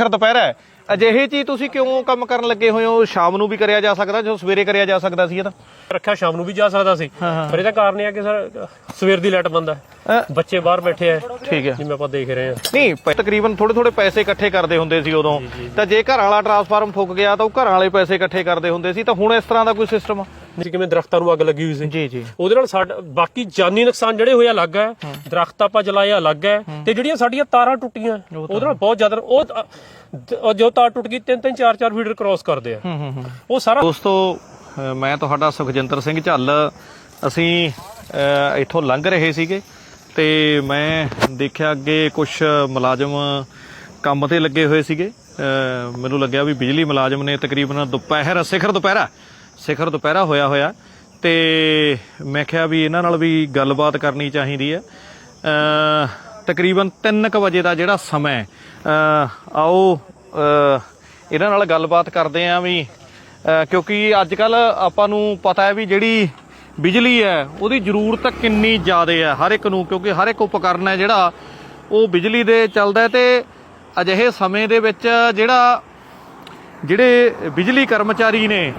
ਸਿਖਰ ਦੁਪਹਿਰਾ ਹੈ। ਅਜਿਹੀ ਚੀਜ਼ ਤੁਸੀਂ ਕਿਉਂ ਕੰਮ ਕਰਨ ਲੱਗੇ ਹੋਏ ਹੋ? ਸ਼ਾਮ ਨੂੰ ਵੀ ਕਰਿਆ ਜਾ ਸਕਦਾ ਜੋ ਸਵੇਰੇ ਕਰਿਆ ਜਾ ਸਕਦਾ ਸੀ ਇਹ ਤਾਂ। ਰੱਖਿਆ ਸ਼ਾਮ ਨੂੰ ਵੀ ਜਾ ਸਕਦਾ ਸੀ। ਪਰ ਇਹਦਾ ਕਾਰਨ ਇਹ ਹੈ ਕਿ ਸਰ ਸਵੇਰ ਦੀ ਲਾਈਟ ਬੰਦ ਹੈ। ਬੱਚੇ ਬਾਹਰ ਬੈਠੇ ਆ। ਠੀਕ ਹੈ। ਜਿਵੇਂ ਆਪਾਂ ਦੇਖ ਰਹੇ ਹਾਂ। ਨਹੀਂ ਪ- ਤਕਰੀਬਨ ਥੋੜੇ ਥੋੜੇ ਪੈਸੇ ਇਕੱਠੇ ਕਰਦੇ ਹੁੰਦੇ ਸੀ ਉਦੋਂ। ਤਾਂ ਜੇ ਘਰ ਵਾਲਾ ਟਰਾਂਸਫਾਰਮ ਫੁੱਕ ਗਿਆ ਤਾਂ ਉਹ ਘਰਾਂ ਵਾਲੇ ਪੈਸੇ ਇਕੱਠੇ ਕਰਦੇ ਹੁੰਦੇ ਸੀ। ਤਾਂ ਹੁਣ ਇਸ ਤਰ੍ਹਾਂ ਦਾ ਕੋਈ ਸਿਸਟਮ ਜੀ ਕਿਵੇਂ ਦਰਖਤਾਂ ਨੂੰ ਅੱਗ ਲੱਗੀ ਹੋਈ ਸੀ? ਜੀ ਜੀ। ਉਹਦੇ ਨਾਲ ਸਾਡਾ ਬਾਕੀ ਜਾਨੀ ਨੁਕਸਾਨ ਜਿਹੜੇ ਹੋਏ ਅਲੱਗ ਹੈ। ਦਰਖਤ ਆਪਾਂ ਜਲਾਏ ਅਲੱਗ ਹੈ। ਤੇ ਜਿਹੜੀਆਂ ਸਾਡੀਆਂ ਤਾਰਾਂ ਟੁੱਟੀਆਂ ਉਹਦੇ ਨਾਲ ਬਹੁਤ ਜ਼ਿਆਦਾ ਉਹ ਜੋ ਤਾਰ ਟੁੱਟ ਗਈ ਤਿੰਨ ਤਿੰਨ ਚਾਰ ਚਾਰ ਫੀਟਰ ਕ੍ਰਾਸ ਕਰਦੇ ਆ। ਉਹ ਸਾਰਾ ਦੋਸਤੋ ਮੈਂ ਤੁਹਾਡਾ ਸੁਖਜਿੰਦਰ ਸਿੰਘ ਝੱਲ। ਅਸੀਂ ਇੱਥੋਂ ਲੰਘ ਰਹੇ ਸੀਗੇ ਤੇ ਮੈਂ ਦੇਖਿਆ ਅੱਗੇ ਕੁਝ ਮੁਲਾਜ਼ਮ ਕੰਮ ਤੇ ਲੱਗੇ ਹੋਏ ਸੀਗੇ। ਮੈਨੂੰ ਲੱਗਿਆ ਵੀ ਬਿਜਲੀ ਮੁਲਾਜ਼ਮ ਨੇ ਤਕਰੀਬਨ ਦੁਪਹਿਰ ਸਿਖਰ ਦੁਪਹਿਰਾ ਸਿਖਰ ਦੁਪਹਿਰਾ ਹੋਇਆ ਹੋਇਆ ਤੇ ਮੈਂ ਕਿਹਾ ਵੀ ਇਹਨਾਂ ਨਾਲ ਵੀ ਗੱਲਬਾਤ ਕਰਨੀ ਚਾਹੀਦੀ ਹੈ। ਅ, ਤਕਰੀਬਨ 3:00 ਵਜੇ ਦਾ ਜਿਹੜਾ ਸਮਾਂ ਆਓ ਇਹਨਾਂ ਨਾਲ ਗੱਲਬਾਤ ਕਰਦੇ ਆਂ ਵੀ ਕਿਉਂਕਿ ਅੱਜ ਕੱਲ ਆਪਾਂ ਨੂੰ ਪਤਾ ਹੈ ਵੀ ਜਿਹੜੀ ਬਿਜਲੀ ਹੈ ਉਹਦੀ ਜ਼ਰੂਰਤ ਕਿੰਨੀ ਜ਼ਿਆਦਾ ਹੈ ਹਰ ਇੱਕ ਨੂੰ ਕਿਉਂਕਿ ਹਰ ਇੱਕ ਉਪਕਰਨ ਹੈ ਜਿਹੜਾ ਉਹ ਬਿਜਲੀ ਦੇ ਚੱਲਦਾ ਹੈ ਤੇ ਅਜਿਹੇ ਸਮੇਂ ਦੇ ਵਿੱਚ ਜਿਹੜਾ ਜਿਹੜੇ ਬਿਜਲੀ ਕਰਮਚਾਰੀ ਨੇ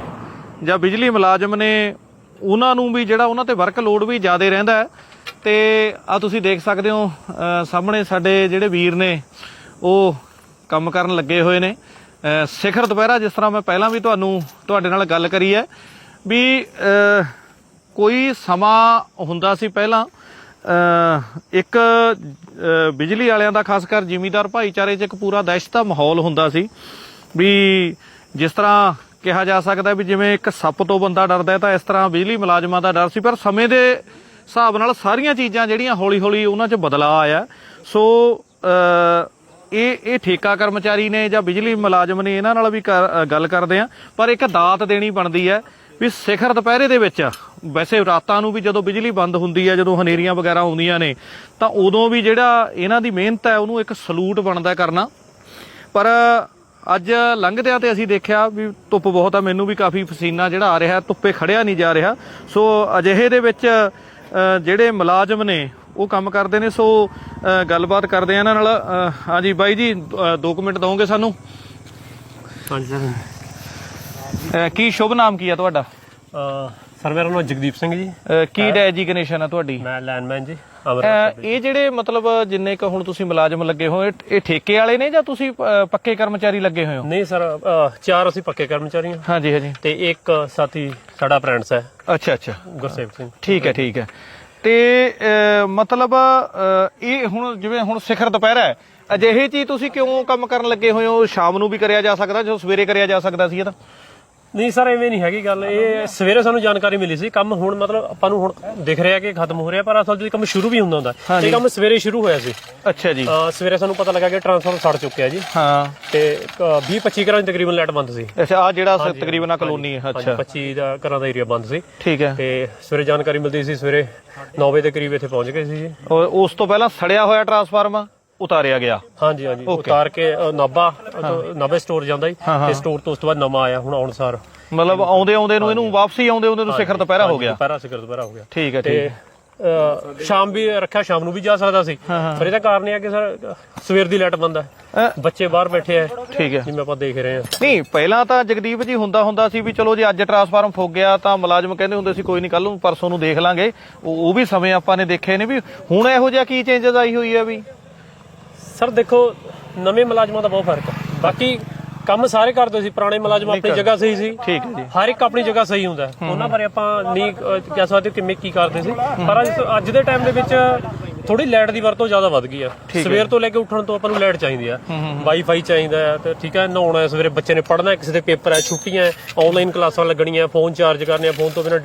ਜਾਂ ਬਿਜਲੀ ਮੁਲਾਜ਼ਮ ਨੇ ਉਹਨਾਂ ਨੂੰ ਵੀ ਜਿਹੜਾ ਉਹਨਾਂ ਤੇ ਵਰਕ ਲੋਡ ਵੀ ਜ਼ਿਆਦਾ ਰਹਿੰਦਾ ਹੈ। ਤੇ ਆ ਤੁਸੀਂ ਦੇਖ ਸਕਦੇ ਹੋ ਸਾਹਮਣੇ ਸਾਡੇ ਜਿਹੜੇ ਵੀਰ ਨੇ, ਉਹ ਕੰਮ ਕਰਨ ਲੱਗੇ ਹੋਏ ਨੇ। ਸਿਖਰ ਦੁਪਹਿਰਾ, ਜਿਸ ਤਰ੍ਹਾਂ ਮੈਂ ਪਹਿਲਾਂ ਵੀ ਤੁਹਾਨੂੰ ਤੁਹਾਡੇ ਨਾਲ ਗੱਲ ਕਰੀ ਹੈ, ਵੀ ਕੋਈ ਸਮਾਂ ਹੁੰਦਾ ਸੀ ਪਹਿਲਾਂ ਇੱਕ ਬਿਜਲੀ ਵਾਲਿਆਂ ਦਾ ਖਾਸ ਕਰ ਜ਼ਿਮੀਦਾਰ ਭਾਈਚਾਰੇ 'ਚ ਇੱਕ ਪੂਰਾ ਦਹਿਸ਼ਤ ਦਾ ਮਾਹੌਲ ਹੁੰਦਾ ਸੀ, ਵੀ ਜਿਸ ਤਰ੍ਹਾਂ ਕਿਹਾ ਜਾ ਸਕਦਾ ਵੀ ਜਿਵੇਂ ਇੱਕ ਸੱਪ ਤੋਂ ਬੰਦਾ ਡਰਦਾ ਤਾਂ ਇਸ ਤਰ੍ਹਾਂ ਬਿਜਲੀ ਮੁਲਾਜ਼ਮਾਂ ਦਾ ਡਰ ਸੀ, ਪਰ ਸਮੇਂ ਦੇ ਹਿਸਾਬ ਨਾਲ ਸਾਰੀਆਂ ਚੀਜ਼ਾਂ ਜਿਹੜੀਆਂ ਹੌਲੀ-ਹੌਲੀ ਉਹਨਾਂ 'ਚ ਬਦਲਾਅ ਆਇਆ। ਸੋ ਇਹ ਇਹ ਠੇਕਾ ਕਰਮਚਾਰੀ ਨੇ ਜਾਂ ਬਿਜਲੀ ਮੁਲਾਜ਼ਮ ਨੇ ਇਹਨਾਂ ਨਾਲ ਵੀ ਕਰ- ਗੱਲ ਕਰਦੇ ਆ, ਪਰ ਇੱਕ ਦਾਤ ਦੇਣੀ ਬਣਦੀ ਹੈ ਵੀ ਸਿਖਰ ਦੁਪਹਿਰੇ ਦੇ ਵਿੱਚ, ਵੈਸੇ ਰਾਤਾਂ ਨੂੰ ਵੀ ਜਦੋਂ ਬਿਜਲੀ ਬੰਦ ਹੁੰਦੀ ਹੈ, ਜਦੋਂ ਹਨੇਰੀਆਂ ਵਗੈਰਾ ਆਉਂਦੀਆਂ ਨੇ, ਤਾਂ ਉਦੋਂ ਵੀ ਜਿਹੜਾ ਇਹਨਾਂ ਦੀ ਮਿਹਨਤ ਹੈ, ਉਹਨੂੰ ਇੱਕ ਸਲੂਟ ਬਣਦਾ ਕਰਨਾ। ਪਰ ਅੱਜ ਲੰਘਦਿਆਂ ਤੇ ਅਸੀਂ ਦੇਖਿਆ ਵੀ ਧੁੱਪ ਬਹੁਤ ਆ ਮੈਨੂੰ ਵੀ ਕਾਫੀ ਪਸੀਨਾ ਜਿਹੜਾ ਆ ਰਿਹਾ ਧੁੱਪੇ ਖੜਿਆ ਨਹੀਂ ਜਾ ਰਿਹਾ। ਸੋ ਅਜਿਹੇ ਦੇ ਵਿੱਚ ਜਿਹੜੇ ਮੁਲਾਜ਼ਮ ਨੇ ਉਹ ਕੰਮ ਕਰਦੇ ਨੇ ਸੋ ਗੱਲਬਾਤ ਕਰਦੇ ਆ ਇਹਨਾਂ ਨਾਲ। ਹਾਂਜੀ ਬਾਈ ਜੀ 2 ਮਿੰਟ ਦਵੋਗੇ ਸਾਨੂੰ? ਹਾਂਜੀ ਸਰ। ਕੀ ਸ਼ੁਭ ਨਾਮ ਕੀ ਆ ਤੁਹਾਡਾ? ਸਰ ਮੇਰਾ ਨਾਮ ਜਗਦੀਪ ਸਿੰਘ ਜੀ। ਕੀ ਡੈਜੀਗਨੇਸ਼ਨ ਆ ਤੁਹਾਡੀ? ਮੈਂ ਲੈਂਡਮੈਨ ਜੀ। ਇਹ ਜਿਹੜੇ ਮਤਲਬ ਜਿੰਨੇ ਕ ਹੁਣ ਤੁਸੀਂ ਮੁਲਾਜ਼ਮ ਲੱਗੇ ਹੋਏ ਇਹ ਠੇਕੇ ਵਾਲੇ ਨੇ ਜਾਂ ਤੁਸੀਂ ਅ, ਪੱਕੇ ਕਰਮਚਾਰੀ ਲੱਗੇ ਹੋਏ ਹੋ? ਨਹੀਂ ਸਰ ਚਾਰ ਅਸੀਂ ਪੱਕੇ ਕਰਮਚਾਰੀ ਹਾਂ। ਹਾਂਜੀ ਹਾਂਜੀ। ਤੇ ਇੱਕ ਸਾਥੀ ਸਾਡਾ ਅਪ੍ਰੈਂਟਸ ਹੈ। ਅੱਛਾ ਅੱਛਾ। ਗੁਰਸੇਵ ਸਿੰਘ। ਠੀਕ ਹੈ ਠੀਕ ਹੈ। ਤੇ ਅ, ਮਤਲਬ ਅ, ਇਹ ਹੁਣ ਜਿਵੇਂ ਹੁਣ ਸਿਖਰ ਦੁਪਹਿਰਾ ਹੈ ਅਜਿਹੀ ਚੀਜ਼ ਤੁਸੀਂ ਕਿਉਂ ਕੰਮ ਕਰਨ ਲੱਗੇ ਹੋਏ ਹੋ? ਸ਼ਾਮ ਨੂੰ ਵੀ ਕਰਿਆ ਜਾ ਸਕਦਾ ਜੋ ਸਵੇਰੇ ਕਰਿਆ ਜਾ ਸਕਦਾ ਸੀ ਇਹ ਤਾਂ। ਨਹੀਂ ਸਰ ਐਵੇਂ ਨਹੀਂ ਹੈਗੀ ਗੱਲ। ਇਹ ਸਵੇਰੇ ਸਾਨੂੰ ਜਾਣਕਾਰੀ ਮਿਲੀ ਸੀ। ਕੰਮ ਹੁਣ ਮਤਲਬ ਆਪਾਂ ਨੂੰ ਹੁਣ ਦਿਖ ਰਿਹਾ ਕਿ ਖਤਮ ਹੋ ਰਿਹਾ ਪਰ ਅਸਲ 'ਚ ਕੰਮ ਸ਼ੁਰੂ ਵੀ ਹੁੰਦਾ ਹੁੰਦਾ। ਇਹ ਕੰਮ ਸਵੇਰੇ ਸ਼ੁਰੂ ਹੋਇਆ ਸੀ। ਅੱਛਾ ਜੀ। ਅ, ਸਵੇਰੇ ਸਾਨੂੰ ਪਤਾ ਲੱਗਾ ਕਿ ਟਰਾਂਸਫਾਰਮਰ ਸੜ ਚੁੱਕਿਆ ਜੀ। ਹਾਂ। ਤੇ 20 25 ਘਰਾਂ 'ਚ ਤਕਰੀਬਨ ਲਾਈਟ ਬੰਦ ਸੀ। ਅੱਛਾ ਆ ਜਿਹੜਾ ਸ- ਤਕਰੀਬਨ ਆ ਕਲੋਨੀ ਹੈ। ਹਾਂਜੀ ਅੱਛਾ 25 ਦਾ ਘਰਾਂ ਦਾ ਏਰੀਆ ਬੰਦ ਸੀ। ਠੀਕ ਹੈ। ਤੇ ਸਵੇਰੇ ਜਾਣਕਾਰੀ ਮਿਲਦੀ ਸੀ ਸਵੇਰੇ 9 ਵਜੇ ਦੇ ਕਰੀਬ ਇੱਥੇ ਪਹੁੰਚ ਗਏ ਸੀ ਜੀ। ਔਰ ਉਸ ਤੋਂ ਪਹਿਲਾਂ ਸੜਿਆ ਹੋਇਆ ਟਰਾਂਸਫਾਰਮ ਉਤਾਰਿਆ ਗਿਆ। ਹਾਂਜੀ ਹਾਂਜੀ। ਉਤਾਰ ਕੇ ਅ, ਨਾਭਾ ਸਟੋਰ ਜਾਂਦਾ ਜੀ। ਤੇ ਸਟੋਰ ਤੋਂ ਉਸ ਤੋਂ ਬਾਅਦ ਨਵਾਂ ਆਇਆ ਹੁਣ ਆਉਣ ਸਾਰ। ਮਤਲਬ ਆਉਂਦੇ ਆਉਂਦੇ ਨੂੰ ਇਹਨੂੰ ਵਾਪਸੀ ਆਉਂਦੇ ਆਉਂਦੇ ਨੂੰ ਸਿਖਰ ਦੁਪਹਿਰਾ ਹੋ ਗਿਆ। ਦੁਪਹਿਰਾ ਸਿਕਰ ਦੁਪਹਿਰਾ ਹੋ ਗਿਆ। ਠੀਕ ਹੈ ਤੇ ਠੀਕ ਹੈ। ਅ, ਸ਼ਾਮ ਵੀ ਰੱਖਿਆ ਸ਼ਾਮ ਨੂੰ ਵੀ ਜਾ ਸਕਦਾ ਸੀ। ਪਰ ਇਹਦਾ ਕਾਰਨ ਇਹ ਹੈ ਕਿ ਸਰ ਸਵੇਰ ਦੀ ਲਾਈਟ ਬੰਦ ਹੈ। ਅ, ਬੱਚੇ ਬਾਹਰ ਬੈਠੇ ਆ ਠੀਕ ਹੈ। ਜਿਵੇਂ ਆਪਾਂ ਦੇਖ ਰਹੇ ਹਾਂ। ਨਹੀਂ ਪਹਿਲਾਂ ਤਾਂ ਜਗਦੀਪ ਜੀ ਹੁੰਦਾ ਹੁੰਦਾ ਸੀ ਵੀ ਚਲੋ ਜੇ ਅੱਜ ਟਰਾਂਸਫਾਰਮ ਫੁੱਕ ਗਿਆ ਤਾਂ ਮੁਲਾਜ਼ਮ ਕਹਿੰਦੇ ਹੁੰਦੇ ਸੀ ਕੋਈ ਨਹੀਂ ਕੱਲ ਨੂੰ ਪਰਸੋਂ ਨੂੰ ਦੇਖ ਲਾਂਗੇ। ਉਹ ਉਹ ਵੀ ਸਮੇਂ ਆਪਾਂ ਨੇ ਦੇਖੇ ਨੇ ਵੀ ਹੁਣ ਇਹੋ ਜਿਹਾ ਕੀ ਚੇਂਜਸ ਆਈ ਹੋਈ ਹੈ ਵੀ? ਸਰ ਦੇਖੋ ਨਵੇਂ ਮੁਲਾਜ਼ਮਾਂ ਦਾ ਬਹੁਤ ਫ਼ਰਕ ਹੈ। ਬਾਕੀ ਕੰਮ ਸਾਰੇ ਕਰਦੇ ਸੀ ਪੁਰਾਣੇ ਮੁਲਾਜ਼ਮ ਆਪਣੀ ਜਗ੍ਹਾ ਸਹੀ ਸੀ। ਠੀਕ ਹੈ ਜੀ। ਹਰ ਇੱਕ ਆਪਣੀ ਜਗ੍ਹਾ ਸਹੀ ਹੁੰਦਾ। ਉਹਨਾਂ ਬਾਰੇ ਆਪਾਂ ਨਹੀਂ ਕਹਿ ਸਕਦੇ ਕਿਵੇਂ ਕੀ ਕਰਦੇ ਸੀ। ਪਰ ਅੱਜ ਅੱਜ ਦੇ ਟਾਈਮ ਦੇ ਵਿੱਚ ਥੋੜੀ ਲਾਈਟ ਦੀ ਵਰਤੋਂ ਜ਼ਿਆਦਾ ਵੱਧ ਗਈ ਆ। ਸਵੇਰ ਤੋਂ ਲੈ ਕੇ ਉੱਠਣ ਤੋਂ ਆਪਾਂ ਨੂੰ ਲਾਈਟ ਚਾਹੀਦੀ ਆ। ਵਾਈਫਾਈ ਚਾਹੀਦਾ ਹੈ ਤੇ ਠੀਕ ਹੈ ਨਹਾਉਣਾ ਸਵੇਰੇ ਬੱਚੇ ਨੇ ਪੜ੍ਹਨਾ ਕਿਸੇ ਦੇ ਪੇਪਰ ਹੈ ਛੁੱਟੀਆਂ ਆਨਲਾਈਨ ਕਲਾਸਾਂ ਲੱਗਣੀਆਂ ਫੋਨ ਚਾਰਜ ਕਰਨੇ ਆ ਫੋਨ ਤੋਂ ਬਿਨਾਂ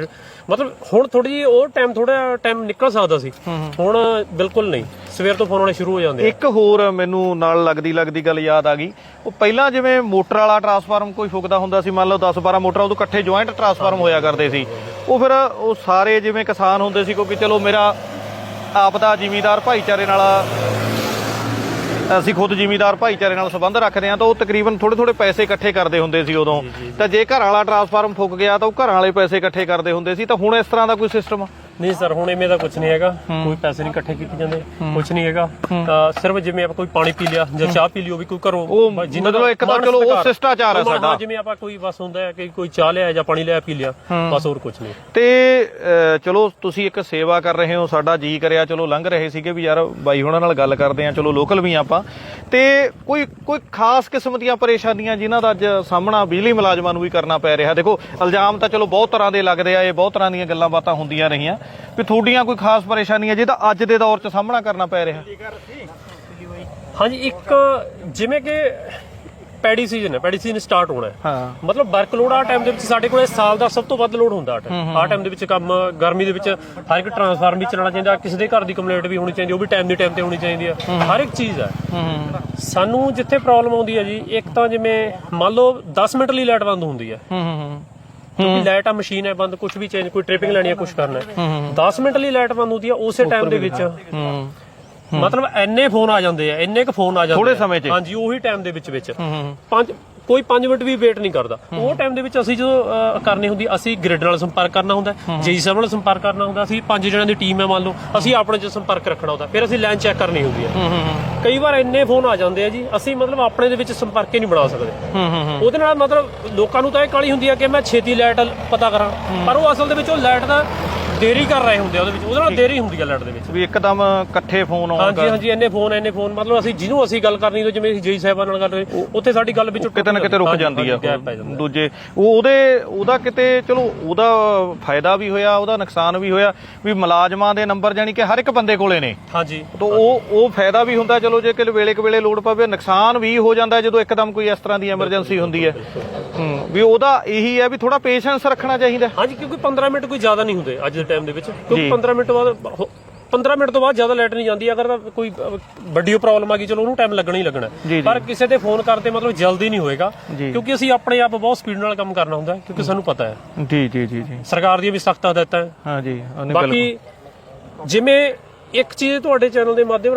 ਮਤਲਬ ਹੁਣ ਥੋੜੀ ਜਿਹੀ ਉਹ ਟਾਈਮ ਥੋੜਾ ਟਾਈਮ ਨਿਕਲ ਸਕਦਾ ਸੀ। ਹੁਣ ਬਿਲਕੁਲ ਨਹੀਂ। ਸਵੇਰ ਤੋਂ ਫੋਨ ਆਉਣੇ ਸ਼ੁਰੂ ਹੋ ਜਾਂਦੇ ਆ। ਇੱਕ ਹੋਰ ਮੈਨੂੰ ਨਾਲ ਲੱਗਦੀ ਲੱਗਦੀ ਗੱਲ ਯਾਦ ਆ ਗਈ। ਉਹ ਪਹਿਲਾਂ ਜਿਵੇਂ ਮੋਟਰ ਵਾਲਾ ਟਰਾਂਸਫਾਰਮ ਕੋਈ ਫੁੱਕਦਾ ਹੁੰਦਾ ਸੀ ਮੰਨ ਲਓ 10 12 ਮੋਟਰਾਂ ਉਦੋਂ ਇਕੱਠੇ ਜੁਆਇੰਟ ਟਰਾਂਸਫਾਰਮ ਹੋਇਆ ਕਰਦੇ ਸੀ। ਉਹ ਫਿਰ ਉਹ ਸਾਰੇ ਜਿਵੇਂ ਕਿਸਾਨ ਹੁੰਦੇ ਸੀ ਕਿਉਂਕਿ ਚਲੋ ਮੇਰਾ ਆਪ ਦਾ ਜ਼ਿਮੀਦਾਰ ਭਾਈਚਾਰੇ ਨਾਲ ਅਸੀਂ ਖੁਦ ਜ਼ਿਮੀਦਾਰ ਭਾਈਚਾਰੇ ਨਾਲ ਸੰਬੰਧ ਰੱਖਦੇ ਹਾਂ ਤਾਂ ਉਹ ਤਕਰੀਬਨ ਥੋੜੇ ਥੋੜੇ ਪੈਸੇ ਇਕੱਠੇ ਕਰਦੇ ਹੁੰਦੇ ਸੀ ਉਦੋਂ। ਤਾਂ ਜੇ ਘਰ ਵਾਲਾ ਟਰਾਂਸਫਾਰਮ ਫੁੱਕ ਗਿਆ ਤਾਂ ਉਹ ਘਰਾਂ ਵਾਲੇ ਪੈਸੇ ਇਕੱਠੇ ਕਰਦੇ ਹੁੰਦੇ ਸੀ। ਤਾਂ ਹੁਣ ਇਸ ਤਰ੍ਹਾਂ ਦਾ ਕੋਈ ਸਿਸਟਮ ਨਹੀਂ ਸਰ ਹੁਣ ਐਵੇਂ ਦਾ ਕੁਝ ਨਹੀਂ ਹੈਗਾ। ਕੋਈ ਪੈਸੇ ਨਹੀਂ ਇਕੱਠੇ ਕੀਤੇ ਜਾਂਦੇ ਕੁਝ ਨਹੀਂ ਹੈਗਾ। ਤਾਂ ਸਿਰਫ ਜਿਵੇਂ ਆਪਾਂ ਕੋਈ ਪਾਣੀ ਪੀ ਲਿਆ ਜਾਂ ਚਾਹ ਪੀ ਲਈ ਉਹ ਵੀ ਕੋਈ ਘਰੋਂ ਮਤਲਬ ਇੱਕ ਤਾਂ ਚਲੋ ਉਹ। ਸਿਸ਼ਟਾਚਾਰ ਹੈ ਸਾਡਾ। ਜਿਵੇਂ ਆਪਾਂ ਕੋਈ ਬਸ ਹੁੰਦਾ ਹੈ ਕਿ ਕੋਈ ਚਾਹ ਲਿਆ ਜਾਂ ਪਾਣੀ ਲਿਆ ਪੀ ਲਿਆ ਬਸ ਹੋਰ ਕੁਝ ਨਹੀਂ। ਤੇ ਚਲੋ ਤੁਸੀਂ ਇੱਕ ਸੇਵਾ ਕਰ ਰਹੇ ਹੋ ਸਾਡਾ ਜੀ ਕਰਿਆ ਚਲੋ ਲੰਘ ਰਹੇ ਸੀਗੇ ਵੀ ਯਾਰ ਬਾਈ ਹੁਣਾਂ ਨਾਲ ਗੱਲ ਕਰਦੇ ਆ ਚਲੋ ਲੋਕਲ ਵੀ ਆਪਾਂ। ਤੇ ਕੋਈ ਕੋਈ ਖਾਸ ਕਿਸਮ ਦੀਆਂ ਪਰੇਸ਼ਾਨੀਆਂ ਜਿਨ੍ਹਾਂ ਦਾ ਅੱਜ ਸਾਹਮਣਾ ਬਿਜਲੀ ਮੁਲਾਜ਼ਮਾਂ ਨੂੰ ਵੀ ਕਰਨਾ ਪੈ ਰਿਹਾ। ਦੇਖੋ ਇਲਜ਼ਾਮ ਤਾਂ ਚਲੋ ਬਹੁਤ ਤਰ੍ਹਾਂ ਦੇ ਲੱਗਦੇ ਆ ਇਹ ਬਹੁਤ ਤਰ੍ਹਾਂ ਦੀਆਂ ਗੱਲਾਂ ਬਾਤਾਂ ਹੁੰਦੀਆਂ ਰਹੀਆਂ। ਵੀ ਤੁਹਾਡੀਆਂ ਕੋਈ ਖਾਸ ਪਰੇਸ਼ਾਨੀਆਂ ਜਿਹਦਾ ਅੱਜ ਦੇ ਦੌਰ 'ਚ ਸਾਹਮਣਾ ਕਰਨਾ ਪੈ ਰਿਹਾ। ਹਾਂਜੀ ਇੱਕ ਜਿਵੇਂ ਕਿ ਪੈਡੀ ਸੀਜ਼ਨ ਹੈ ਪੈਡੀ ਸੀਜ਼ਨ ਸਟਾਰਟ ਹੋਣਾ ਹੈ। ਹਾਂ। ਮਤਲਬ ਵਰਕਲੋਡ ਆ ਟਾਈਮ ਦੇ ਵਿੱਚ ਸਾਡੇ ਕੋਲ ਇਸ ਸਾਲ ਦਾ ਸਭ ਤੋਂ ਵੱਧ ਲੋਡ ਹੁੰਦਾ ਆ ਟਾਈਮ ਦੇ ਵਿੱਚ ਕੰਮ ਗਰਮੀ ਦੇ ਵਿੱਚ ਹਰ ਇੱਕ ਟਰਾਂਸਫਾਰਮ ਵੀ ਚੱਲਣਾ ਚਾਹੀਦਾ ਕਿਸੇ ਦੇ ਘਰ ਦੀ ਕੰਪਲੇਂਟ ਵੀ ਹੋਣੀ ਚਾਹੀਦੀ ਉਹ ਵੀ ਟਾਈਮ ਦੀ ਟਾਈਮ ਤੇ ਹੋਣੀ ਚਾਹੀਦੀ ਆ। ਹਰ ਇੱਕ ਚੀਜ਼ ਆ। ਸਾਨੂੰ ਜਿੱਥੇ ਪ੍ਰੋਬਲਮ ਆਉਂਦੀ ਹੈ ਜੀ ਇੱਕ ਤਾਂ ਜਿਵੇਂ ਮੰਨ ਲਓ 10 ਮਿੰਟ ਲਈ ਲਾਈਟ ਬੰਦ ਹੁੰਦੀ ਹੂੰ। ਕਿਉਂਕਿ ਲਾਈਟ ਆ ਮਸ਼ੀਨ ਹੈ ਬੰਦ ਕੁਝ ਵੀ ਚੇਂਜ ਕੋਈ ਟ੍ਰਿਪਿੰਗ ਲੈਣੀ ਹੈ ਕੁਝ ਕਰਨਾ ਹੈ। 10 ਮਿੰਟ ਲਈ ਲਾਈਟ ਬੰਦ ਹੁੰਦੀ ਹੈ ਉਸੇ ਟਾਈਮ ਦੇ ਵਿੱਚ। ਮਤਲਬ ਐਨੇ ਫੋਨ ਆ ਜਾਂਦੇ ਆ ਇੰਨੇ ਕੁ ਫੋਨ ਆ ਜਾਂਦੇ ਥੋੜ੍ਹੇ ਆ। ਸਮੇਂ 'ਚ? ਹਾਂਜੀ ਉਹੀ ਟਾਈਮ ਦੇ ਵਿੱਚ ਵਿੱਚ। ਪੰਜ ਕੋਈ 5 ਮਿੰਟ ਵੀ ਵੇਟ ਨਹੀਂ ਕਰਦਾ। ਉਹ ਟਾਈਮ ਦੇ ਵਿੱਚ ਅਸੀਂ ਜਦੋਂ ਕਰਨੀ ਹੁੰਦੀ ਅਸੀਂ ਗ੍ਰਿਡ ਨਾਲ ਸੰਪਰਕ ਕਰਨਾ ਹੁੰਦਾ ਜੇਈ ਸਾਹਿਬ ਨਾਲ ਸੰਪਰਕ ਕਰਨਾ ਹੁੰਦਾ ਅਸੀਂ ਪੰਜ ਜਣਿਆਂ ਦੀ ਟੀਮ ਹੈ ਮੰਨ ਲਓ ਅਸੀਂ ਆਪਣੇ ਚ ਸੰਪਰਕ ਰੱਖਣਾ ਹੁੰਦਾ ਫਿਰ ਅਸੀਂ ਲਾਈਨ ਚੈੱਕ ਕਰਨੀ ਹੁੰਦੀ ਹੈ। ਹੂੰ ਹੂੰ ਕਈ ਵਾਰ ਇੰਨੇ ਫੋਨ ਆ ਜਾਂਦੇ ਆ ਜੀ ਅਸੀਂ ਮਤਲਬ ਆਪਣੇ ਦੇ ਵਿੱਚ ਸੰਪਰਕ ਹੀ ਨਹੀਂ ਬਣਾ ਸਕਦੇ। ਹੂੰ ਹੂੰ ਉਹਦੇ ਨਾਲ ਮਤਲਬ ਲੋਕਾਂ ਨੂੰ ਤਾਂ ਇਹ ਕਾਲੀ ਹੁੰਦੀ ਆ ਕਿ ਮੈਂ ਛੇਤੀ ਲਾਈਟ ਪਤਾ ਕਰਾਂ ਪਰ ਉਹ ਅਸਲ ਦੇ ਵਿੱਚ ਉਹ ਲਾਈਟ ਦਾ ਦੇਰੀ ਕਰ ਰਹੇ ਹੁੰਦੇ ਆ ਉਹਦੇ ਵਿੱਚ। ਉਹਦੇ ਨਾਲ ਦੇਰੀ ਹੁੰਦੀ ਆ ਲਾਈਟ ਦੇ ਵਿੱਚ। ਵੀ ਇੱਕਦਮ ਇਕੱਠੇ ਫੋਨ ਆਉਣ ਹਾਂਜੀ ਹਾਂਜੀ ਇੰਨੇ ਫੋਨ ਇੰਨੇ ਫੋਨ। ਮਤਲਬ ਅਸੀਂ ਜਿਹਨੂੰ ਅਸੀਂ ਗੱਲ ਕਰਨੀ ਤੋਂ ਜਿਵੇਂ ਜੇਈ ਸਾਹਿਬਾਨ ਨਾਲ ਗੱਲ ਕਰੀ ਉੱਥੇ ਸਾਡੀ ਗੱਲ ਵਿੱਚ ਕਿਤੇ ਨਾ ਕਿਤੇ ਰੁਕ ਜਾਂਦੀ ਆ। ਦੂਜੇ ਉਹ ਉਹਦੇ ਉਹਦਾ ਕਿਤੇ ਚਲੋ ਉਹਦਾ ਫਾਇਦਾ ਵੀ ਹੋਇਆ ਉਹਦਾ ਨੁਕਸਾਨ ਵੀ ਹੋਇਆ ਵੀ ਮੁਲਾਜ਼ਮਾਂ ਦੇ ਨੰਬਰ ਜਾਨੀ ਕਿ ਹਰ ਇੱਕ ਬੰਦੇ ਕੋਲੇ ਨੇ। ਹਾਂਜੀ। ਤਾਂ ਉਹ ਉਹ ਫਾਇਦਾ ਵੀ ਹੁੰਦਾ ਚਲੋ ਜੇ ਕਿ ਵੇਲੇ ਲੋੜ ਪਵੇ ਨੁਕਸਾਨ ਵੀ ਹੋ ਜਾਂਦਾ ਜਦੋਂ ਇੱਕਦਮ ਕੋਈ ਇਸ ਤਰ੍ਹਾਂ ਦੀ ਐਮਰਜੈਂਸੀ ਹੁੰਦੀ ਹੈ। ਹੂੰ ਵੀ ਉਹਦਾ ਇਹੀ ਹੈ ਵੀ ਥੋੜਾ ਪੇਸ਼ੈਂਸ ਰੱਖਣਾ ਚਾਹੀਦਾ। ਹਾਂਜੀ ਕਿਉਂਕਿ 15 ਮਿੰਟ ਕੋਈ ਜ਼ਿਆਦਾ ਨਹੀਂ ਹੁੰਦੇ। ਅੱਜ ਟਾਈਮ ਦੇ ਵਿੱਚ। ਕਿਉਂਕਿ 15 ਮਿੰਟ ਬਾਅਦ ਹੋ- 15 ਮਿੰਟ ਤੋਂ ਬਾਅਦ ਜ਼ਿਆਦਾ ਲਾਈਟ ਨਹੀਂ ਜਾਂਦੀ। ਅਗਰ ਤਾਂ ਕੋਈ ਵੱਡੀ ਪ੍ਰੋਬਲਮ ਆ ਗਈ ਚਲੋ ਉਹਨੂੰ ਟਾਈਮ ਲੱਗਣਾ ਹੀ ਲੱਗਣਾ। ਪਰ ਕਿਸੇ ਤੇ ਫੋਨ ਕਰਦੇ ਮਤਲਬ ਜਲਦੀ ਨਹੀਂ ਹੋਏਗਾ। ਕਿਉਂਕਿ ਅਸੀਂ ਆਪਣੇ ਆਪ ਬਹੁਤ ਸਪੀਡ ਨਾਲ ਕੰਮ ਕਰਨਾ ਹੁੰਦਾ ਕਿਉਂਕਿ ਸਾਨੂੰ ਪਤਾ ਹੈ। ਜੀ ਜੀ ਜੀ ਜੀ। ਸਰਕਾਰ ਦੀਆਂ ਵੀ ਸਖਤ ਹਦਾਇਤਾਂ ਹੈ। ਹਾਂ ਜੀ ਬਾਕੀ ਜਿਵੇਂ ਇੱਕ ਚੀਜ਼ ਤੁਹਾਡੇ ਚੈਨਲ ਦੇ ਮਾਧਿਅਮ